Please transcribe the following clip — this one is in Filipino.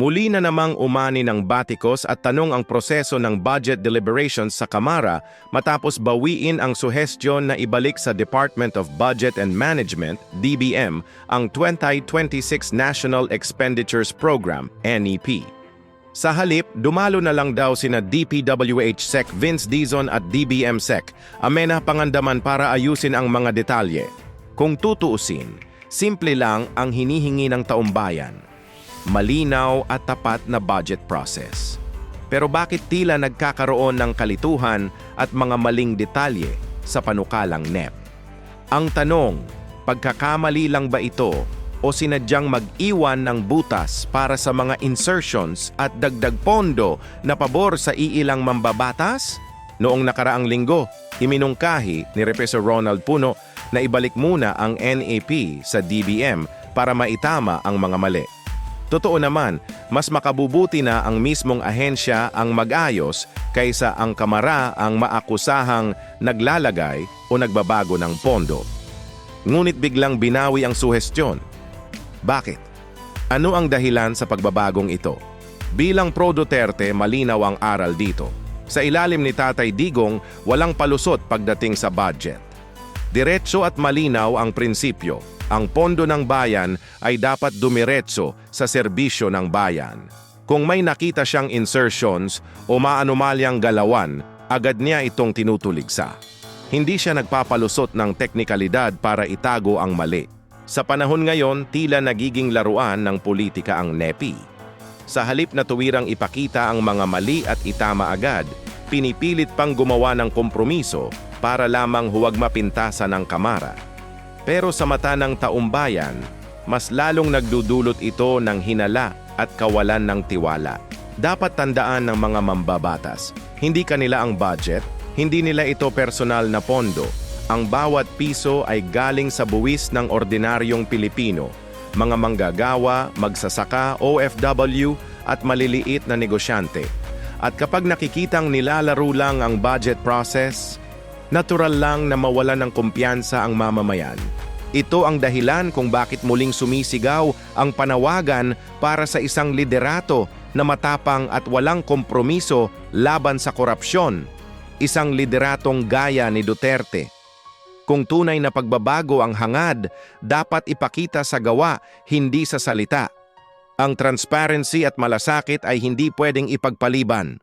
Muli na namang umani ng batikos at tanong ang proseso ng budget deliberations sa Kamara matapos bawiin ang suhestyon na ibalik sa Department of Budget and Management, DBM, ang 2026 National Expenditures Program, NEP. Sa halip, dumalo na lang daw sina DPWH Sec Vince Dizon at DBM Sec, amena pangandaman para ayusin ang mga detalye. Kung tutuusin, simple lang ang hinihingi ng taumbayan. Malinaw at tapat na budget process. Pero bakit tila nagkakaroon ng kalituhan at mga maling detalye sa panukalang NEP? Ang tanong, pagkakamali lang ba ito o sinadyang mag-iwan ng butas para sa mga insertions at dagdag pondo na pabor sa iilang mambabatas? Noong nakaraang linggo, iminungkahi ni Represor Ronald Puno na ibalik muna ang NAP sa DBM para maitama ang mga mali. Totoo naman, mas makabubuti na ang mismong ahensya ang mag-ayos kaysa ang kamara ang maakusahang naglalagay o nagbabago ng pondo. Ngunit biglang binawi ang suhestyon. Bakit? Ano ang dahilan sa pagbabagong ito? Bilang pro Duterte, malinaw ang aral dito. Sa ilalim ni Tatay Digong, walang palusot pagdating sa budget. Diretso at malinaw ang prinsipyo. Ang pondo ng bayan ay dapat dumiretso sa serbisyo ng bayan. Kung may nakita siyang insertions o maanumalyang galawan, agad niya itong tinutuligsa. Hindi siya nagpapalusot ng teknikalidad para itago ang mali. Sa panahon ngayon, tila nagiging laruan ng politika ang NEPI. Sa halip na tuwirang ipakita ang mga mali at itama agad, pinipilit pang gumawa ng kompromiso para lamang huwag mapintasan ng kamara. Pero sa mata ng taumbayan, mas lalong nagdudulot ito ng hinala at kawalan ng tiwala. Dapat tandaan ng mga mambabatas, hindi kanila ang budget, hindi nila ito personal na pondo. Ang bawat piso ay galing sa buwis ng ordinaryong Pilipino, mga manggagawa, magsasaka, OFW at maliliit na negosyante. At kapag nakikitang nilalaro lang ang budget process, natural lang na mawala ng kumpiyansa ang mamamayan. Ito ang dahilan kung bakit muling sumisigaw ang panawagan para sa isang liderato na matapang at walang kompromiso laban sa korupsyon. Isang lideratong gaya ni Duterte. Kung tunay na pagbabago ang hangad, dapat ipakita sa gawa, hindi sa salita. Ang transparency at malasakit ay hindi pwedeng ipagpaliban.